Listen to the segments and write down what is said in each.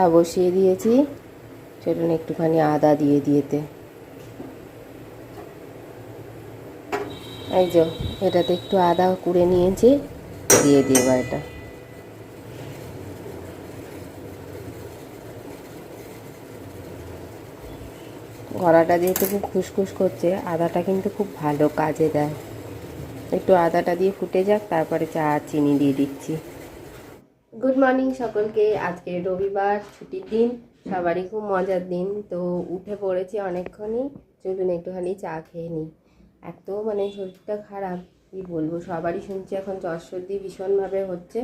চা বসিয়ে দিয়েছি। চলুন একটুখানি আদা দিয়ে দিয়েতে। এই যে, এটাতে একটু আদা কুড়ে নিয়েছি, দিয়ে দিয়ে এবার এটা। গলাটা যেহেতু খুব খুসখুস করছে, আদাটা কিন্তু খুব ভালো কাজে দেয়। একটু আদাটা দিয়ে ফুটে যাক, তারপরে চা চিনি দিয়ে দিচ্ছি। গুড মর্নিং সকলকে। আজকে রবিবার, ছুটির দিন, সবারই খুব মজার দিন। তো উঠে পড়েছি অনেকক্ষণই। চলুন একটুখানি চা খেয়ে নিই। এত মানে শরীরটা খারাপ, কি বলব? সবারই শুনছি এখন জ্বর সর্দি ভীষণভাবে হচ্ছে।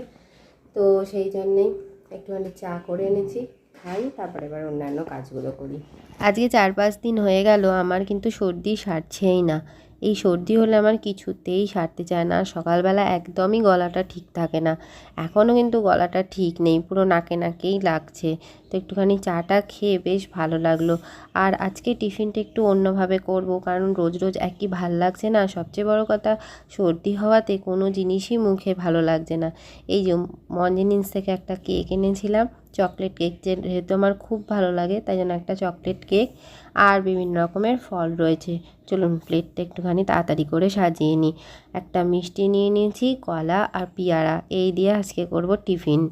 তো সেই জন্যেই একটুখানি চা করে এনেছি, খাই, তারপরে এবার অন্যান্য কাজগুলো করি। আজকে চার পাঁচ দিন হয়ে গেল, আমার কিন্তু সর্দি সারছেই না। এই সর্দি হলে আমার কিছুতেই সারতে চায় না। সকালবেলা একদমই গলাটা ঠিক থাকে না। এখনও কিন্তু গলাটা ঠিক নেই, পুরো নাকে নাকেই লাগছে। তো একটুখানি চাটা খেয়ে বেশ ভালো লাগল। আর আজকে টিফিনটা একটু অন্যভাবে করব, কারণ রোজ রোজ একই ভালো লাগছে না। সবচেয়ে বড় কথা, সর্দি হওয়াতে কোনো জিনিসই মুখে ভালো লাগছে না। এই যে মঞ্জিনিস থেকে একটা কেক এনেছিলাম, চকলেট কেক, যেহেতু আমার খুব ভালো লাগে, তাই জন্য একটা চকলেট কেক আর বিভিন্ন রকমের ফল রয়েছে। চলুন প্লেটটা একটুখানি তাড়াতাড়ি করে সাজিয়ে নিই। একটা মিষ্টি নিয়ে নিয়েছি, কলা আর পেয়ারা, এই দিয়ে আজকে করব টিফিন।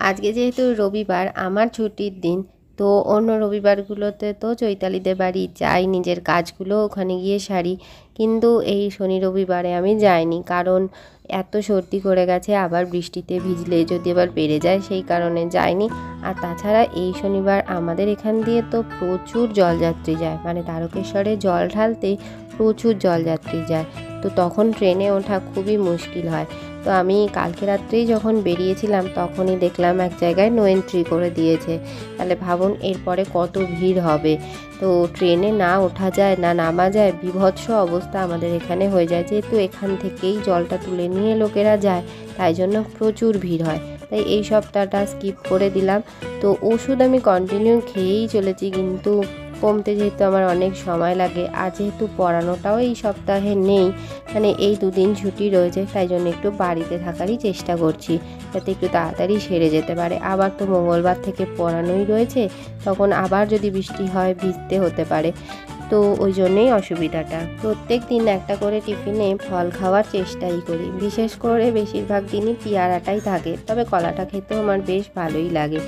আজকে যেহেতু রবিবার, আমার ছুটির দিন, তো অন্য রবিবারগুলোতে তো চৈতালিদের বাড়ি যাই, নিজের কাজগুলো ওখানে গিয়ে সারি। কিন্তু এই শনি রবিবারে আমি যাইনি, কারণ এত সর্দি করে গেছে, আবার বৃষ্টিতে ভিজলে যদি আবার বেড়ে যায়, সেই কারণে যাইনি। আর তাছাড়া এই শনিবার আমাদের এখান দিয়ে তো প্রচুর জলযাত্রী যায় মানে তারকেশ্বরে জল ঢালতে প্রচুর জলযাত্রী যায়। তো তখন ট্রেনে ওঠা খুবই মুশকিল হয়। তো আমি কালকে রাত্রেই যখন বেরিয়েছিলাম, তখনই দেখলাম এক জায়গায় নো এন্ট্রি করে দিয়েছে। তাহলে ভাবুন এরপরে কত ভিড় হবে। তো ট্রেনে না ওঠা যায়, না নামা যায়, বিভৎস অবস্থা আমাদের এখানে হয়ে যায়। যেহেতু এখান থেকেই জলটা তুলে নিয়ে লোকেরা যায়, তাই জন্য প্রচুর ভিড় হয়। তাই এই সপ্তাহটা স্কিপ করে দিলাম। তো ওষুধ আমি কন্টিনিউ খেয়েই চলেছি, কিন্তু কমতে যেহেতু আমার অনেক সময় লাগে, আর যেহেতু পড়ানোটাও এই সপ্তাহে নেই মানে এই দুদিন ছুটি রয়েছে, তাই জন্য একটু বাড়িতে থাকারই চেষ্টা করছি, যাতে একটু তাড়াতাড়ি সেরে যেতে পারে। আবার তো মঙ্গলবার থেকে পড়ানোই রয়েছে, তখন আবার যদি বৃষ্টি হয়, ভিজতে হতে পারে। তো ওই জন্যেই অসুবিধাটা। প্রত্যেক দিন একটা করে টিফিনে ফল খাওয়ার চেষ্টাই করি। বিশেষ করে বেশিরভাগ দিনই পেয়ারাটাই থাকে, তবে কলাটা খেতেও আমার বেশ ভালোই লাগে।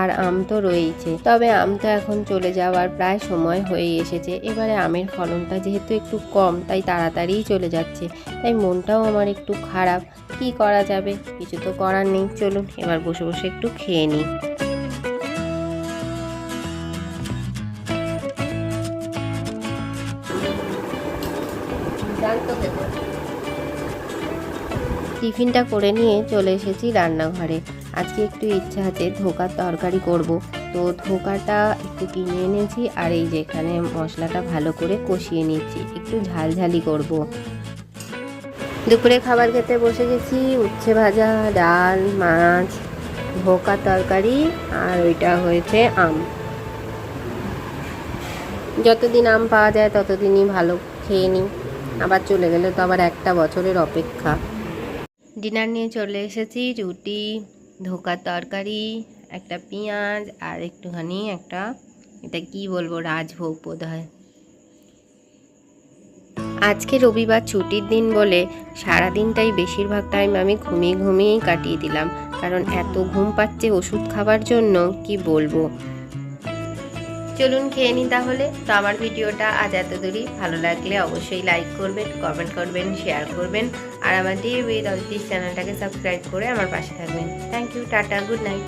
আর আম তো রয়েইছে। তবে আম তো এখন চলে যাওয়ার প্রায় সময় হয়ে এসেছে। এবারে আমের ফলনটা যেহেতু একটু কম তাই তাড়াতাড়িই চলে যাচ্ছে। তাই মনটাও আমার একটু খারাপ। কি করা যাবে? কিছু তো করার নেই। চলুন এবার বসে বসে একটু খেয়ে নিই। টিফিনটা করে নিয়ে চলে এসেছি রান্নাঘরে। আজকে একটু ইচ্ছা আছে ধোকার তরকারি করব। তো ধোকাটা একটু কিনে এনেছি আর এই যে এখানে মশলাটা ভালো করে কষিয়ে নিচ্ছি। একটু ঝালঝালি করব। দুপুরে খাবার খেতে বসে গেছি। উচ্ছে ভাজা, ডাল, মাছ, ধোকা তরকারি আর ওইটা হয়েছে আম। যতদিন আম পাওয়া যায় ততদিনই ভালো খেয়ে নিই। আবার চলে গেলে তো আবার একটা বছরের অপেক্ষা। ডিনার নিয়ে চলে এসেছি, রুটি ধোকার তরকারি, একটা পেঁয়াজ আর একটুখানি একটা, এটা কি বলব, রাজভোগ বোধ হয় আজকে রবিবার ছুটির দিন বলে সারাদিনটাই বেশিরভাগ টাইম আমি ঘুমিয়ে ঘুমিয়েই কাটিয়ে দিলাম। কারণ এত ঘুম পাচ্ছে ওষুধ খাবার জন্য, কি বলব? চলুন খেয়ে নিই তাহলে। তো আমার ভিডিওটা আজ এত দূরই ভালো লাগলে অবশ্যই লাইক করবেন কমেন্ট করবেন শেয়ার করবেন। আর আমার ডে উইথ অদিতিস চ্যানেলটাকে সাবস্ক্রাইব করে আমার পাশে থাকবেন। Thank you tata good night